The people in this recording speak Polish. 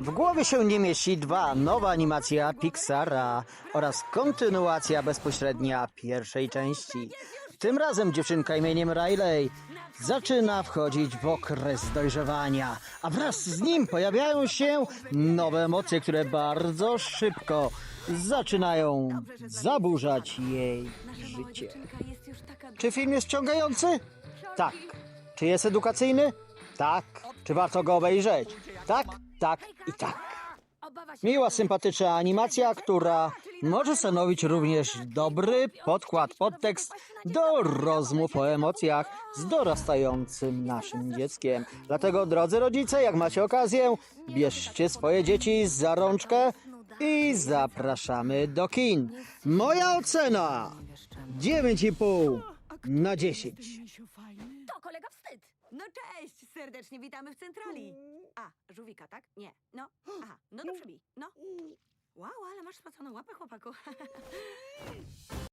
W głowie się nie mieści dwa, nowa animacja Pixara oraz kontynuacja bezpośrednia pierwszej części. Tym razem dziewczynka imieniem Riley zaczyna wchodzić w okres dojrzewania, a wraz z nim pojawiają się nowe emocje, które bardzo szybko zaczynają zaburzać jej życie. Czy film jest ściągający? Tak. Czy jest edukacyjny? Tak. Czy warto go obejrzeć? Tak, tak i tak. Miła, sympatyczna animacja, która może stanowić również dobry podkład, podtekst do rozmów o emocjach z dorastającym naszym dzieckiem. Dlatego, drodzy rodzice, jak macie okazję, bierzcie swoje dzieci za rączkę i zapraszamy do kin. Moja ocena 9,5 na 10. To kolega wstyd. No cześć, serdecznie witamy w centrali. A, żółwika, tak? Nie. No, aha, no to przybij. No. Wow, ale masz spaconą łapę, chłopaku.